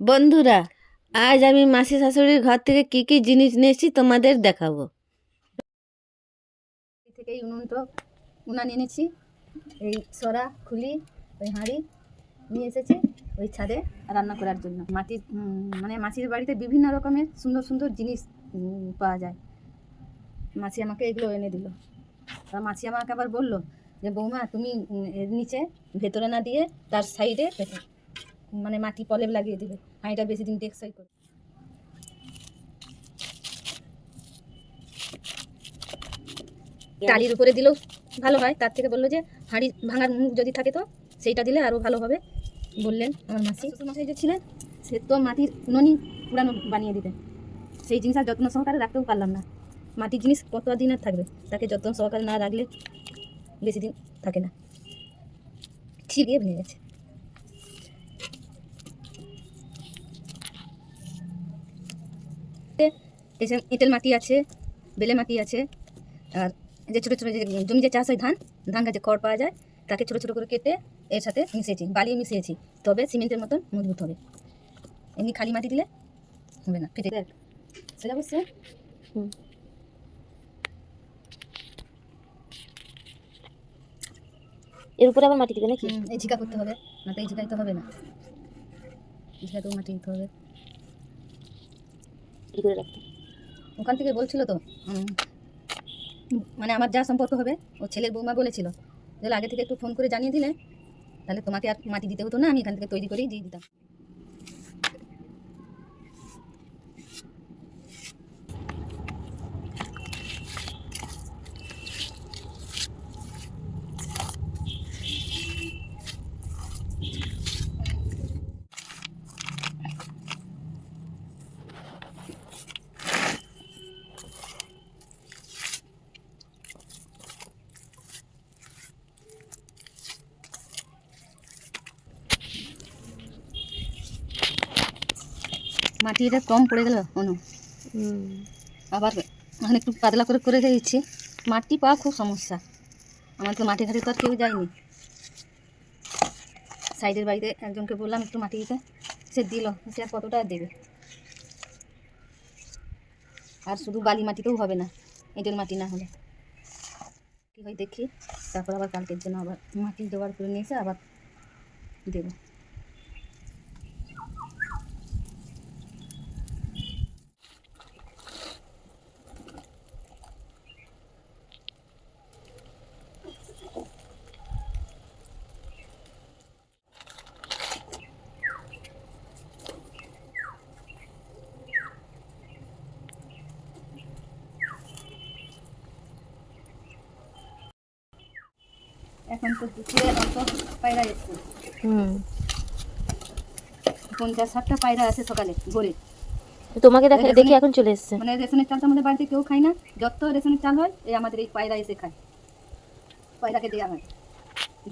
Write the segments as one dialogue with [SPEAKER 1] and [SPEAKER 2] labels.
[SPEAKER 1] বন্ধুরা, আজ আমি মাসি শাশুড়ির ঘর থেকে কি কি জিনিস নিয়েছি তোমাদের দেখাবো।
[SPEAKER 2] থেকে এই উনুনটা উনান এনেছি, এই সরা, খুলি, ওই হাঁড়ি নিয়ে এসেছি ওই ছাদে রান্না করার জন্য। মাটির মানে মাসির বাড়িতে বিভিন্ন রকমের সুন্দর সুন্দর জিনিস পাওয়া যায়। মাসি আমাকে এগুলো এনে দিল। তা মাসি আমাকে আবার বলল যে, বৌমা, তুমি এর নিচে ভেতরে না দিয়ে তার সাইডে মানে মাটি পলেপ লাগিয়ে দিবে। হাঁড়িটা বেশি দিন টেকসই করে। টালির উপরে দিলেও ভালো হয়, তার থেকে বলল যে হাঁড়ি ভাঙার মুখ যদি থাকে তো সেইটা দিলে আরও ভালো হবে, বললেন আমার মাসি। শ্বশুরমশাই যে ছিলেন, সে তো মাটির উনুনই পুরানো বানিয়ে দিতেন। সেই জিনিস আর যত্ন সহকারে রাখতেও পারলাম না। মাটির জিনিস কত দিন আর থাকবে? তাকে যত্ন সহকারে না রাখলে বেশি দিন থাকে না। ছিড়িয়ে ভেঙে গেছে। এসে এঁটেল মাটি আছে বেলে মাটি আছে আর যে ছোটো ছোটো যে জমি যে চাষ হয় ধান ধান গাছে খড় পাওয়া যায় তাকে ছোটো ছোটো করে কেটে এর সাথে মিশিয়েছি বালি মিশিয়েছি তবে সিমেন্টের মতন মজবুত হবে। এমনি খালি মাটি দিলে হবে না ফেটে সেটা বুঝছে
[SPEAKER 1] এর উপরে আবার মাটি দিবে নাকি?
[SPEAKER 2] এই ঝিকা করতে হবে না তো এই ঝিকাই তো হবে না। ঝিকাতেও মাটি দিতে হবে।
[SPEAKER 1] কি করে রাখতে?
[SPEAKER 2] ওখান থেকে বলছিল তো মানে আমার যা সম্পর্ক হবে ও ছেলের বৌমা বলেছিল যে আগে থেকে একটু ফোন করে জানিয়ে দিলে তাহলে তোমাকে আর মাটি দিতে হতো না আমি এখান থেকে তৈরি করেই দিয়ে দিতাম। মাটি এটা কম পড়ে গেল অনু। আবার এখন একটু পাতলা করে করে দিচ্ছি মাটি পাওয়া খুব সমস্যা। আমার তো মাটি ঘাটে তো আর কেউ যায়নি। সাইডের বাড়িতে একজনকে বললাম একটু মাটি দিতে। সে দিল সে আর কতটা দেবে? আর শুধু বালি মাটিতেও হবে না এঁটেল মাটি না হলে। কী হয় দেখি তারপর আবার কালকের জন্য আবার মাটি জোগাড় করে নিয়ে এসে আবার দেবো। এখন তো দুপুরে অল্প পায়রা এসছে।
[SPEAKER 1] হুম।
[SPEAKER 2] পঞ্চাশ ষাটটা পায়রা আছে সকালে ভোরে।
[SPEAKER 1] তোমাকে দেখা দেখি এখন চলে এসছে।
[SPEAKER 2] মানে রেশনের চালটা আমাদের বাড়িতে কেউ খায় না। যত রেশনের চাল হয় এই আমাদের এই পায়রা এসে খায়। পায়রাকে দেওয়া হয়।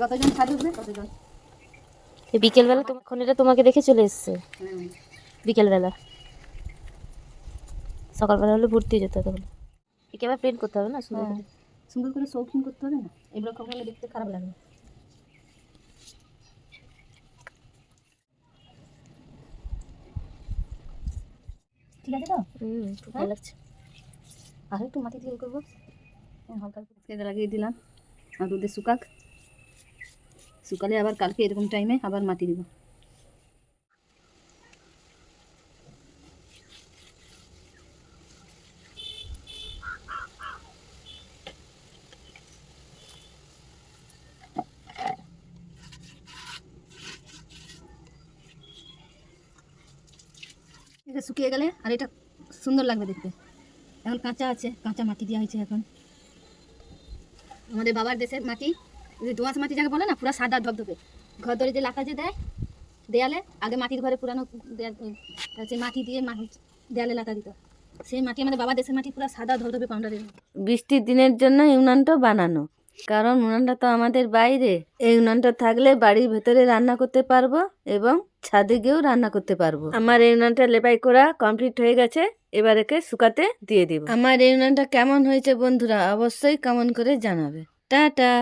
[SPEAKER 2] যতজন ছাদ উঠবে ততজন।
[SPEAKER 1] বিকেলবেলা তোমার এটা তোমাকে দেখে চলে এসছে।
[SPEAKER 2] হুম।
[SPEAKER 1] বিকেলবেলা। সকালবেলা হলে ভর্তি যেত তখন। একে আবার প্রিন্ট করতে হবে না সুন্দর
[SPEAKER 2] সুন্দর করে শৌখিন করতে হবে না? এগুলো হলে দেখতে খারাপ লাগবে ঠিক আছে তো?
[SPEAKER 1] হুম ভালো লাগছে।
[SPEAKER 2] আর একটু মাটি দিয়ে করব। হ্যাঁ, হালকা লাগিয়ে দিলাম। আর রোদে শুকাক। শুকালে আবার কালকে এরকম টাইমে আবার মাটি দিব। এটা শুকিয়ে গেলে আর এটা সুন্দর লাগবে দেখতে। এখন কাঁচা আছে, কাঁচা মাটি দেওয়া হয়েছে এখন। আমাদের বাবার দেশের মাটি যে দোঁয়াশ মাটি যাকে বলে না, পুরো সাদা ধবধবে। ঘর ধরে যে লাকা যে দেয়, দেয়ালে, আগে মাটির ঘরে পুরানো সেই মাটি দিয়ে দেয়ালে লাতা দিত। সেই মাটি আমাদের বাবার দেশের মাটি পুরো সাদা ধবধবে পাউডারের বৃষ্টির দিনের জন্য এই উনানটা বানানো। কারণ উনানটা তো আমাদের বাইরে। এই উনানটা থাকলে বাড়ির ভেতরে রান্না করতে পারব এবং ছাদে গিয়েও রান্না করতে পারব। আমার এই উনানটা লেপাই করা কমপ্লিট হয়ে গেছে, এবার একে শুকাতে দিয়ে দিব। আমার এই উনানটা কেমন হয়েছে বন্ধুরা অবশ্যই কেমন করে জানাবে। টাটা!